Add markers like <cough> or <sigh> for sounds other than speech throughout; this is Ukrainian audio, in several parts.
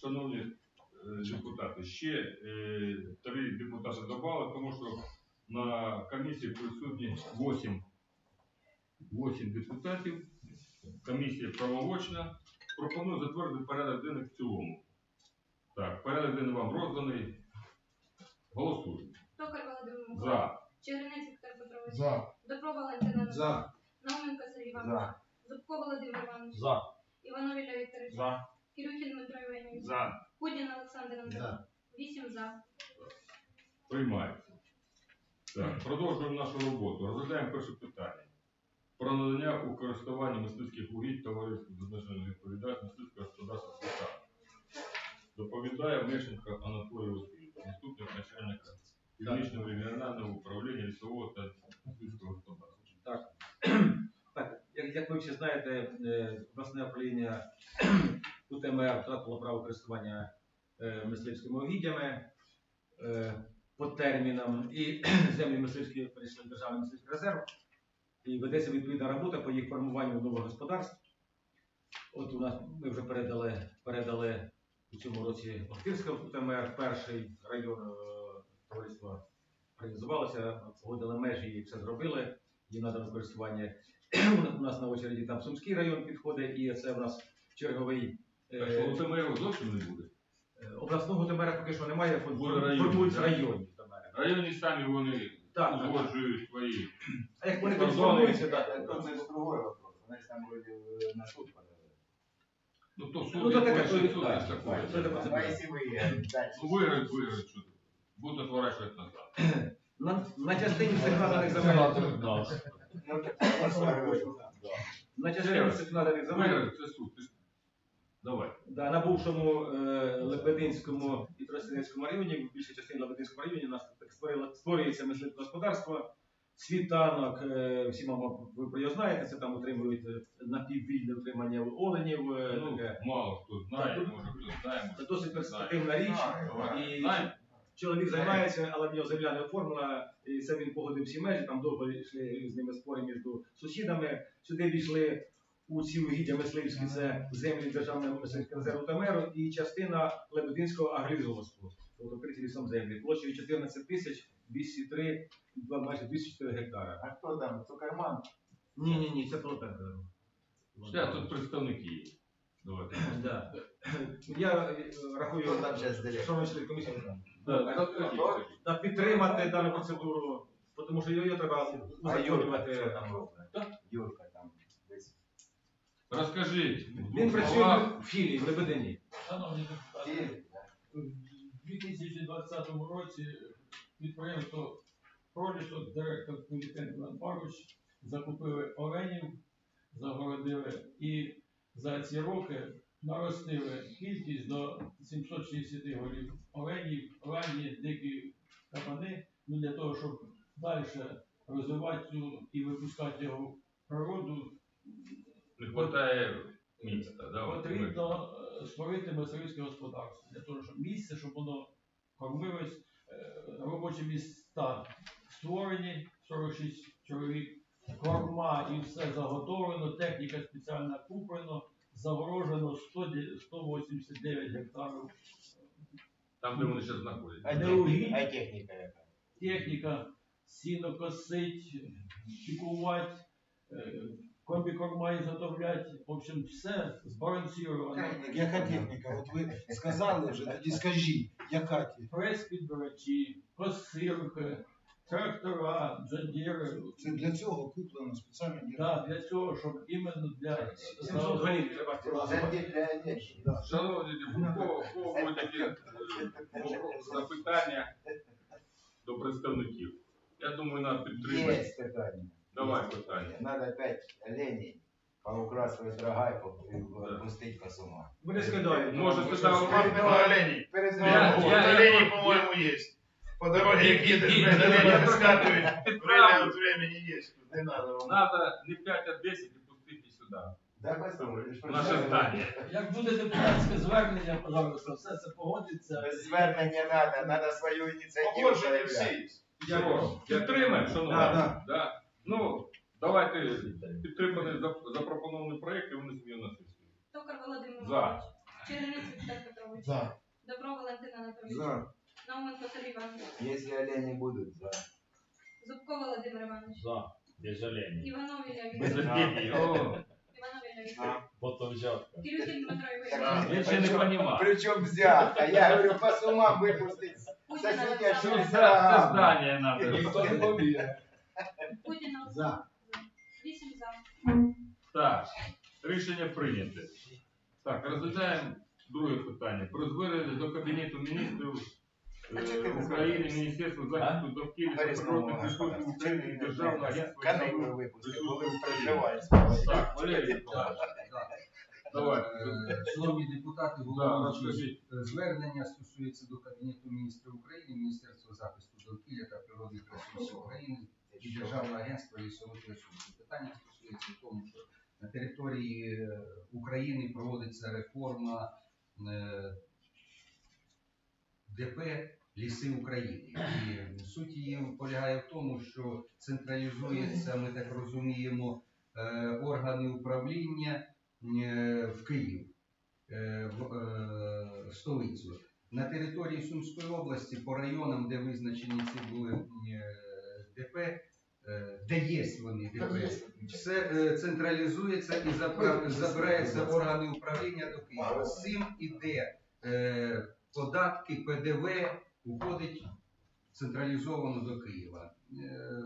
шановні е, депутати, ще е, три депутати додали, тому що на комісії присутні 8, 8 депутатів. Комісія правовочна. Пропоную затвердити порядок денний в цілому. Так, порядок денний вам розданий. Голосуємо. Токар Володимир Миколаївич. За. Чернець Віктор Петрович. За. Добро Валентина Анатолійовна. За. Науменко Сергій Іванович. За. Зубко Володимир Іванович. За. Іванов Ілля Вікторович. За. Кирюхін Дмитро Євгенович. За. Кудін Олександр Анатолійович. За. Вісім за. Приймається. Так, продовжуємо нашу роботу. Розглядаємо перше питання. Про надання у користування мисливських угідь товариству з обмеженою відповідальністю мисливського господарства «Світа». Доповідає Мешенко Анатолій Васильович, заступник начальника північного регіонального управління лісового та мисливського господарства. Так, <clears throat> як, як ви всі знаєте, е, обласне управління УТМР втратило право користування е, мисливськими угіддями е, по термінам, і <clears throat> землі мисливські перейшли в державний мисливський резерв. І ведеться відповідна робота по їх формуванню нових господарств. От у нас ми вже передали, передали у цьому році Охтирське УТМР, перший район е, товариства організувалося, погодили межі і все зробили. Їм надано користування. <clears throat> У нас на очереді там Сумський район підходить, і це в нас черговий. Так що Е, УТМР зовсім не буде. е, обласного ТМР поки що немає, фон- Буде район, формуються так? районні ТМР. Районні самі вони Так, так, так. узгоджують свої. А як вони Кордони. формуються, так. Это же другой вопрос. Значит, там вроде э, на суд подали. Ну то суд, Ну, то таке, який то- суд так, є такое. так, це таке. А если вы дальше? Ну, виграють, виграють, що ти. Будуть отворачувати назад. <clears throat> На, на частині цих наданих земель. Ну, так, я говорю, На частині цих наданих земель. Виграють, це суд. Ти ж- Давай. Да, на бувшому е, Лебединському і Тростянецькому районі, в більшій частині Лебединському районі, у нас так створило- створюється мисливське господарство. Світанок, е, всі, мабуть, ви про його знаєте, це там утримують е, напіввільне утримання оленів. е, Ну, таке. мало хто знає, Так, може хто знає, Це може. досить перспективна річ. Давай. І Знаємо? чоловік займається, але в нього земля не оформлена, і це він погодив всі межі, там довго йшли з ними спори між сусідами. Сюди війшли у ці угіддя мисливські, це землі Державного мисливського резерву та меру і частина Лебединського агролізгоспу, тобто вкриті лісом землі, площею 14 тисяч 203, майже 204 гектара. А кто там? Цукерман? Ні, ні, ні, це Полотенко. Ще тут представники є. Давайте. <clears throat> Да. Я е, рахую, Хто там директор? шановні члени комісії, Да, так, так, так. та підтримати дану процедуру, тому що її треба А Юрка узаконювати. что там робить? Юрка. Розкажіть. Він двох працює в філії в Лебедині. Шановні депутати, у 2020 році підприємство Пролісок, директор Кулітенко Іван закупили оленів, загородили і за ці роки наростили кількість до 760 голів оленів, ранні, дикі кабани, ну для того, щоб далі розвивати цю і випускати його в природу, Не вистачає міста. да. Потрібно е, створити мисливське господарство для того, щоб місце, щоб воно кормилось, е, робочі міста створені, 46 чоловік, корма і все заготовлено, техніка спеціальна куплено, загорожено 100 189 гектарів. Там, де вони зараз знаходяться. А Не техника- а техника яка? Техніка сіно косить, чекувати, комбі корма і заготовляти, в общем, все збалансовано. Яка техніка? От ви сказали вже, тоді скажіть, яка техніка? прес-підбирачі, косилки, трактора, джандіри. Це для цього куплено спеціально. для- Да, для цього, щоб іменно для 700 треба Це для одежды. Шановні у кого будуть такі е, запитання до представників? Я думаю, нас підтримують. Есть питание. Давай питання. Надо опять оленей поукрасывать рога и по- Да. пустить косума. Вони скидають. Може, це там оленей. Перед олени, по-моему, есть. По дороге, як їдеш, блядь, олені я вискакують. Время от времени есть. Не надо вам. Надо не 5, а 10 і пустити сюди. Да. Наше здання. як буде депутатське звернення, пожалуйста, все це погодиться. Без звернення надо, надо свою ініціативу Погоджені всі підтримаємо, шановні. Да, да. Да. Ну, давайте підтриманий зап- запропонований проєкт і вони зміни на сесію. Токар Володимир За. Миколаївич. Чернець Віктор Петрович. Петрович. За. Добро Валентин Анатолійович. За. Науменко Сергій Іванович. Если олени будут, за. Зубко Володимир Іванович. За. Без олені. Іванов Ілля Без Вікторович. обіді. О, Іванов Ілля Вікторович. Потім взятка. Кирюхін Дмитро Так, Іванович. він ще не понімав. Причем взятка? Я говорю, по сумам выпустить. Путін Соседи Що Олександр. за це здання надо? Ніхто не повірить. За. Вісім за. Так, рішення прийняте. Так, розглядаємо друге питання. Про звернення до Кабінету міністрів е, України, Міністерства захисту довкілля та природних ресурсів України і Державного агентства коли проживаєш. Так, Валерій Миколаївич, давай. Е, Шановні депутати, головуючий, е, звернення стосується до Кабінету міністрів України, Міністерства захисту довкілля та природних ресурсів України і Державного агентства лісових ресурсів. Питання стосується тому, що на території е, України проводиться реформа е, ДП Ліси України. І суть її полягає в тому, що централізується, ми так розуміємо, е, органи управління в Київ, в столицю. На території Сумської області по районам, де визначені ці були ДП, де є вони ДП, все е, централізується і забирається органи управління до Києва. З цим іде е, податки, ПДВ уходить централізовано до Києва. Е,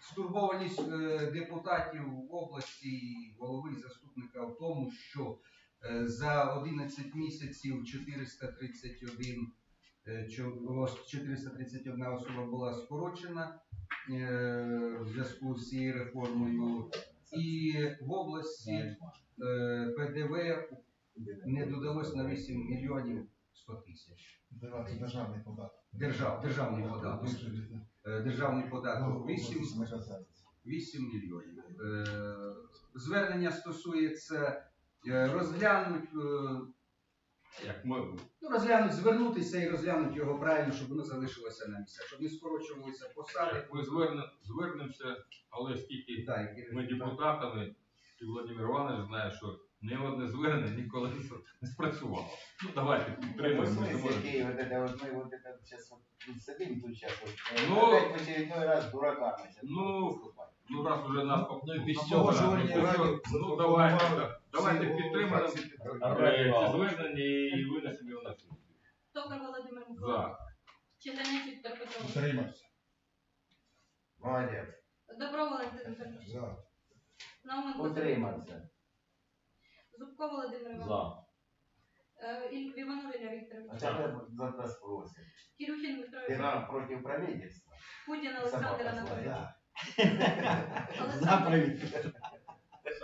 Стурбованість е, депутатів в області, і голови і заступника в тому, що е, за 11 місяців 431 е, чо- ос- 431 особа була скорочена е, в зв'язку з цією реформою. І в області е, ПДВ не додалось на 8 мільйонів 100 тисяч. Державний податок. Держав, державний податок. Е, Державний податок 8, 8 мільйонів. Е, Звернення стосується е, розглянуть, е, Як ми ну, розглянуть, звернутися і розглянуть його правильно, щоб воно залишилося на місцях, щоб не скорочувалися посади. ми зверне- звернемося, але скільки Так, які- ми депутатами, і Володимир Іванович знає, що ні одне звернення ніколи не с- не спрацювало. Ну давайте Ну, в підтримаємо. ми не смысле, можемо. Киев, вот это вот мы вот это сейчас вот тут сидим тут сейчас вот. э, Ну, опять в очередной раз дурака значит, ну, выступать. Ну раз уже нас по- Ну, і без по- цього по- Погоджувальні ну, раді ну давайте, запропонували давайте всі підтримаємо фракції підтримали. е, ці звернення і винесемо його на суд. Токар Володимир За. Миколаївич. Чигиринець Віктор Петрович. Утримався. Молодец. Добро Валентин Анатолійович. За. Науменко Сергій Іванович. Утриматься. Зубко Володимир Іванович. За. Е, Іль- Іванов Ілля Вікторович. А тогда завтра спросят. Кирюхін Дмитро Ты Іванович. нам против правительства? Путін Сама Олександр Анатолійович. позвала. Олександр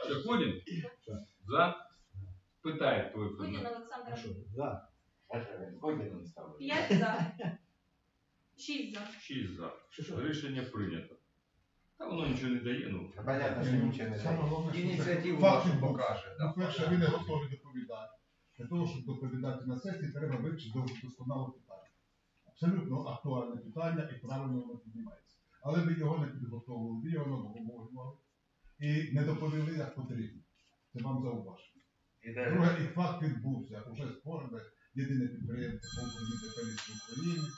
Ще Ходін? За? Питає твою Путін фамілію. Олександр Анатолійович. За. А что, Сколько он стал? П'ять за. Шість за. Шість за. Рішення прийнято. Та воно нічого не дає, ну. Понятно, что ничего не Саме дает. головне, що Ініціативу будуть. покаже. да. По-перше, ви не готові доповідати. Для того, щоб доповідати на сесії, треба вивчити до- досконало питання. Абсолютно актуальне питання і правильно воно піднімається. Але ви його не підготовили, ви його не обговорювали і не доповіли як потрібно. Це вам зауваження. Друге, і факт відбувся. Уже створене єдине підприємство по Україні Поліції України.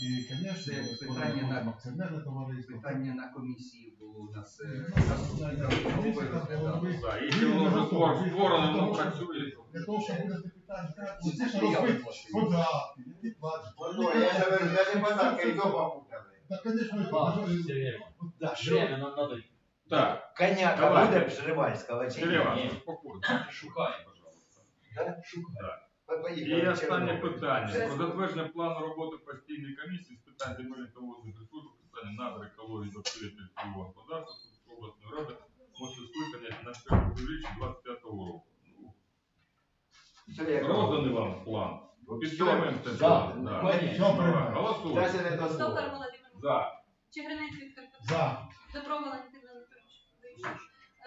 І, звісно, Це питання на- акціонерне товариство. Питання на комісії було у нас е, Ну, заступник на голови комісії там розглядав. голови. За. Якщо воно вже створ- створено, воно працює. Для того, щоб буде питання, так, Ну, це це ж я робити виплачую. податки, які платять. Ну, я же говорю, даже подарка и дома путали. Так, звісно, Ладно, бажаю- Сергій. Да, Время нам надо. Так, Коняка Давай. будем Пржевальского Сергій Іванович, Ні. успокойся. Шукай, пожалуйста. Да? Так. І останнє питання. Про затвердження плану роботи постійної комісії з питань земельних та водних ресурсів, питань надр, екології, довкілля та лісового господарства Сумської обласної ради може скликання на першому півріччі 25-го року. Розданий вам план. Підтримуємо це. Да, Да. конечно. Що Давай, приймаємо? Голосуємо. Володимир За. Чигиринець Віктор Петрович. За. Добро Валентин Анатолійович.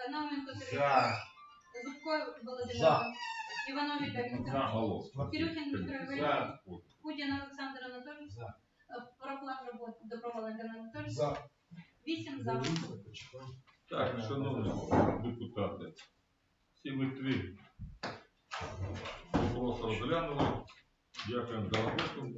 Е, Науменко Сергій За. Зубко Володимир За. Іванович. Іванов Вікторович. Голос. Кирюхін Дмитро Іванович. За. Путін Олександр Анатолійович. За. Е, роботи Добро Валентин Анатолійович. За. Вісім за. Так, шановні депутати, всі ми три вопроси розглянули. Дякуємо за роботу.